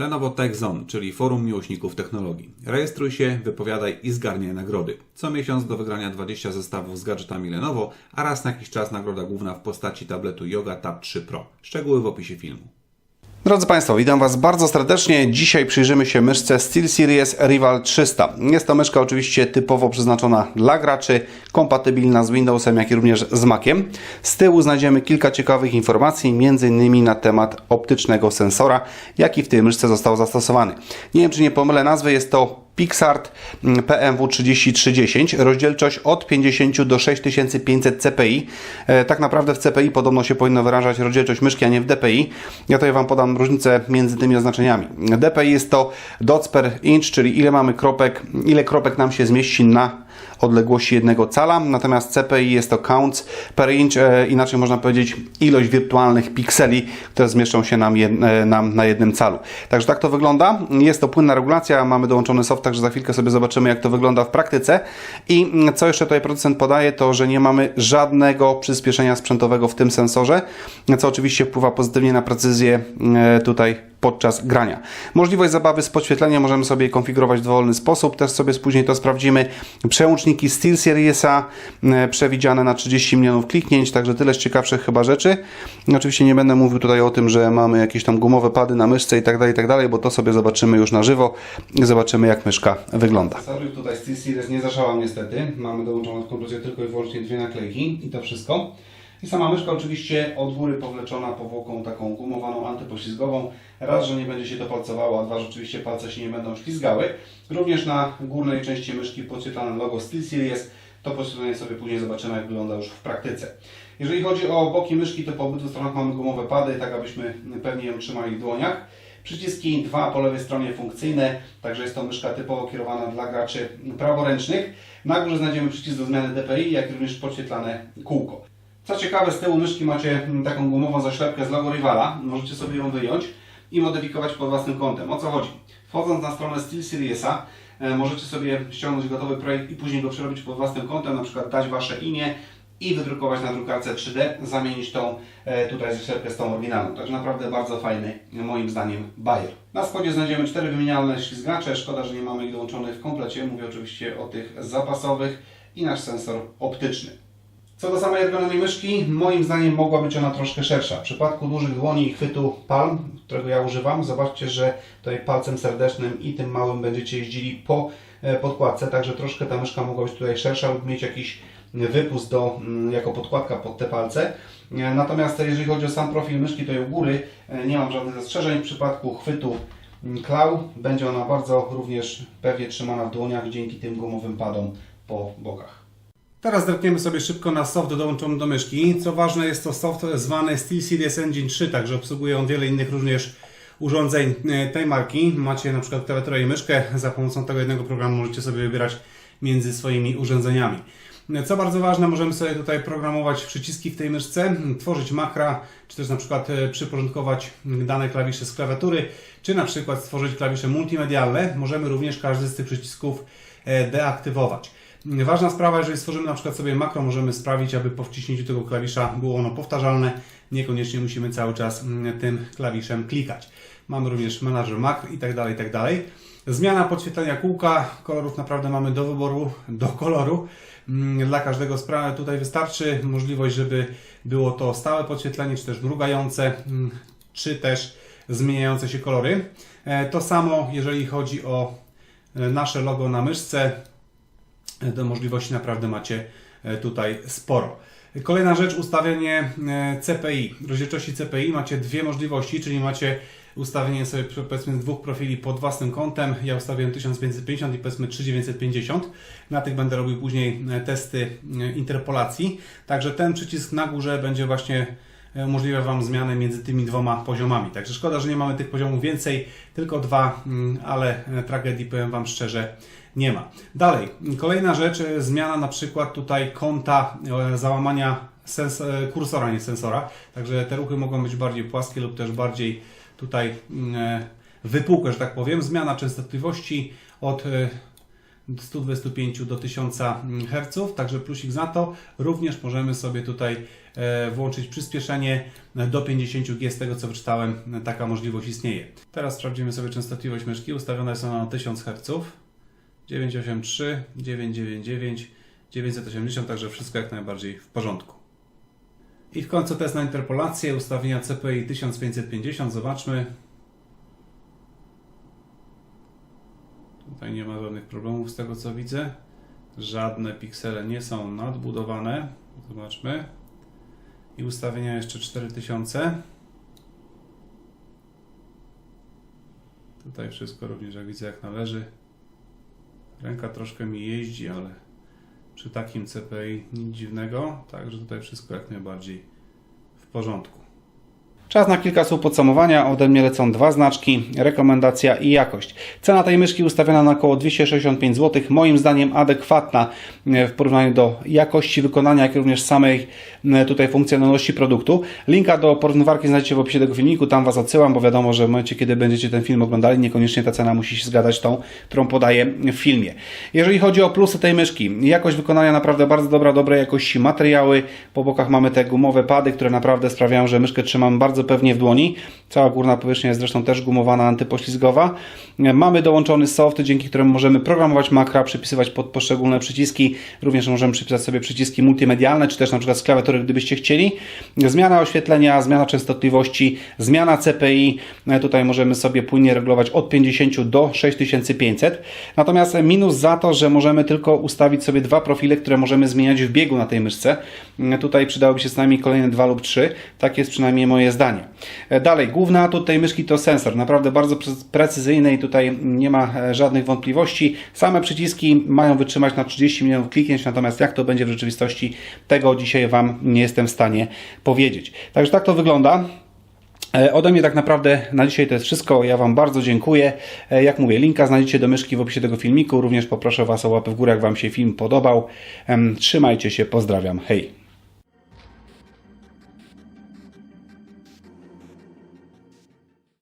Lenovo Tech Zone, czyli forum miłośników technologii. Rejestruj się, wypowiadaj i zgarniaj nagrody. Co miesiąc do wygrania 20 zestawów z gadżetami Lenovo, a raz na jakiś czas nagroda główna w postaci tabletu Yoga Tab 3 Pro. Szczegóły w opisie filmu. Drodzy Państwo, witam Was bardzo serdecznie. Dzisiaj przyjrzymy się myszce SteelSeries Rival 300. Jest to myszka oczywiście typowo przeznaczona dla graczy, kompatybilna z Windowsem, jak i również z Maciem. Z tyłu znajdziemy kilka ciekawych informacji, m.in. na temat optycznego sensora, jaki w tej myszce został zastosowany. Nie wiem, czy nie pomylę nazwy, jest to Pixart mm, PMW 3310, rozdzielczość od 50 do 6500 CPI. E, tak naprawdę w CPI podobno się powinno wyrażać rozdzielczość myszki, a nie w DPI. Ja tutaj Wam podam różnicę między tymi oznaczeniami. DPI jest to dots per inch, czyli ile mamy kropek, ile kropek nam się zmieści na odległości jednego cala, natomiast CPI jest to counts per inch, e, inaczej można powiedzieć ilość wirtualnych pikseli, które zmieszczą się nam, jed, e, nam na jednym calu. Także tak to wygląda. Jest to płynna regulacja, mamy dołączony soft, także za chwilkę sobie zobaczymy jak to wygląda w praktyce. I mm, co jeszcze tutaj producent podaje, to że nie mamy żadnego przyspieszenia sprzętowego w tym sensorze, co oczywiście wpływa pozytywnie na precyzję e, tutaj podczas grania. Możliwość zabawy z podświetleniem możemy sobie konfigurować w dowolny sposób, też sobie później to sprawdzimy. Przełączniki SteelSeriesa e, przewidziane na 30 milionów kliknięć, także tyle z ciekawszych chyba rzeczy. Oczywiście nie będę mówił tutaj o tym, że mamy jakieś tam gumowe pady na myszce i tak dalej, i tak dalej, bo to sobie zobaczymy już na żywo zobaczymy jak myszka wygląda. Sorry, tutaj SteelSeries nie zaszałam niestety. Mamy dołączone w komputerze tylko i wyłącznie dwie naklejki i to wszystko. I sama myszka oczywiście od góry powleczona powłoką taką gumowaną antypoślizgową. Raz, że nie będzie się to palcowało, a dwa, że oczywiście palce się nie będą ślizgały. Również na górnej części myszki podświetlane logo SteelSeries. To podświetlenie sobie później zobaczymy, jak wygląda już w praktyce. Jeżeli chodzi o boki myszki, to po obydwu stronach mamy gumowe pady, tak abyśmy pewnie ją trzymali w dłoniach. Przyciski dwa po lewej stronie funkcyjne, także jest to myszka typowo kierowana dla graczy praworęcznych. Na górze znajdziemy przycisk do zmiany DPI, jak również podświetlane kółko. Co ciekawe, z tyłu myszki macie taką gumową zaślepkę z logo Rivala. Możecie sobie ją wyjąć i modyfikować pod własnym kątem. O co chodzi? Wchodząc na stronę SteelSeriesa e, możecie sobie ściągnąć gotowy projekt i później go przerobić pod własnym kątem, na przykład dać Wasze imię i wydrukować na drukarce 3D, zamienić tą e, tutaj zaślepkę z tą oryginalną. Także naprawdę bardzo fajny, moim zdaniem, bajer. Na spodzie znajdziemy cztery wymienialne ślizgacze. Szkoda, że nie mamy ich dołączonych w komplecie. Mówię oczywiście o tych zapasowych i nasz sensor optyczny. Co do samej ergonomii myszki, moim zdaniem mogła być ona troszkę szersza. W przypadku dużych dłoni i chwytu palm, którego ja używam, zobaczcie, że tutaj palcem serdecznym i tym małym będziecie jeździli po e, podkładce, także troszkę ta myszka mogła być tutaj szersza lub mieć jakiś wypust do, mm, jako podkładka pod te palce. E, Natomiast jeżeli chodzi o sam profil myszki, to u góry e, nie mam żadnych zastrzeżeń. W przypadku chwytu mm, klau będzie ona bardzo również pewnie trzymana w dłoniach dzięki tym gumowym padom po bokach. Teraz zerkniemy sobie szybko na soft dołączony do myszki. Co ważne, jest to soft zwany SteelSeries Engine 3, także obsługuje on wiele innych również urządzeń e, tej marki. Macie na przykład klawiaturę i myszkę. Za pomocą tego jednego programu możecie sobie wybierać między swoimi urządzeniami. E, Co bardzo ważne, możemy sobie tutaj programować przyciski w tej myszce, tworzyć makra, czy też na przykład e, przyporządkować dane klawisze z klawiatury, czy na przykład stworzyć klawisze multimedialne. Możemy również każdy z tych przycisków deaktywować. Ważna sprawa, jeżeli stworzymy na przykład sobie makro, możemy sprawić, aby po wciśnięciu tego klawisza było ono powtarzalne. Niekoniecznie musimy cały czas mm, tym klawiszem klikać. Mamy również menadżer makr i tak dalej, i tak dalej. Zmiana podświetlenia kółka, kolorów naprawdę mamy do wyboru, do koloru. Mm, Dla każdego sprawy tutaj wystarczy możliwość, żeby było to stałe podświetlenie, czy też mrugające, mm, czy też zmieniające się kolory. E, To samo, jeżeli chodzi o e, nasze logo na myszce, do możliwości naprawdę macie e, tutaj sporo. Kolejna rzecz, ustawienie e, CPI. Rozdzielczości CPI macie dwie możliwości, czyli macie ustawienie sobie powiedzmy dwóch profili pod własnym kątem. Ja ustawiłem 1550 i powiedzmy 3950. Na tych będę robił później e, testy interpolacji. Także ten przycisk na górze będzie właśnie umożliwia Wam zmianę między tymi dwoma poziomami. Także szkoda, że nie mamy tych poziomów więcej, tylko dwa, mm, ale e, tragedii powiem Wam szczerze nie ma. Dalej, kolejna rzecz, e, zmiana na przykład tutaj kąta e, załamania e, kursora, nie sensora. Także te ruchy mogą być bardziej płaskie lub też bardziej tutaj mm, e, wypukłe, że tak powiem. Zmiana częstotliwości od e, 125 do 1000 Hz, także plusik za to. Również możemy sobie tutaj e, włączyć przyspieszenie do 50 G, z tego co wyczytałem, taka możliwość istnieje. Teraz sprawdzimy sobie częstotliwość myszki, ustawiona jest ona na 1000 Hz. 983, 999, 980, także wszystko jak najbardziej w porządku. I w końcu test na interpolację, ustawienia CPI 1550, zobaczmy. Tutaj nie ma żadnych problemów z tego co widzę. Żadne piksele nie są nadbudowane. Zobaczmy. I ustawienia jeszcze 4000. Tutaj wszystko również jak widzę jak należy. Ręka troszkę mi jeździ, ale przy takim CPI nic dziwnego. Także tutaj wszystko jak najbardziej w porządku. Czas na kilka słów podsumowania. Ode mnie lecą dwa znaczki, rekomendacja i jakość. Cena tej myszki ustawiona na około 265 zł. Moim zdaniem adekwatna e, w porównaniu do jakości wykonania, jak również samej tutaj funkcjonalności produktu. Linka do porównywarki znajdziecie w opisie tego filmiku. Tam Was odsyłam, bo wiadomo, że w momencie, kiedy będziecie ten film oglądali, niekoniecznie ta cena musi się zgadzać tą, którą podaję w filmie. Jeżeli chodzi o plusy tej myszki, jakość wykonania naprawdę bardzo dobra, dobrej jakości materiały. Po bokach mamy te gumowe pady, które naprawdę sprawiają, że myszkę trzymam bardzo pewnie w dłoni. Cała górna powierzchnia jest zresztą też gumowana, antypoślizgowa. Mamy dołączony soft, dzięki któremu możemy programować makra, przypisywać pod poszczególne przyciski. Również możemy przypisać sobie przyciski multimedialne, czy też na przykład z klawiatury, gdybyście chcieli. Zmiana oświetlenia, zmiana częstotliwości, zmiana CPI. Tutaj możemy sobie płynnie regulować od 50 do 6500. Natomiast minus za to, że możemy tylko ustawić sobie dwa profile, które możemy zmieniać w biegu na tej myszce. Tutaj przydałoby się co najmniej kolejne dwa lub trzy. Tak jest przynajmniej moje zdanie. Dalej, główny atut tej myszki to sensor. Naprawdę bardzo pre- precyzyjny i tutaj nie ma e, żadnych wątpliwości. Same przyciski mają wytrzymać na 30 milionów kliknięć, natomiast jak to będzie w rzeczywistości, tego dzisiaj Wam nie jestem w stanie powiedzieć. Także tak to wygląda. E, Ode mnie tak naprawdę na dzisiaj to jest wszystko. Ja Wam bardzo dziękuję. E, Jak mówię, linka znajdziecie do myszki w opisie tego filmiku. Również poproszę Was o łapę w górę, jak Wam się film podobał. Trzymajcie się, pozdrawiam. Hej!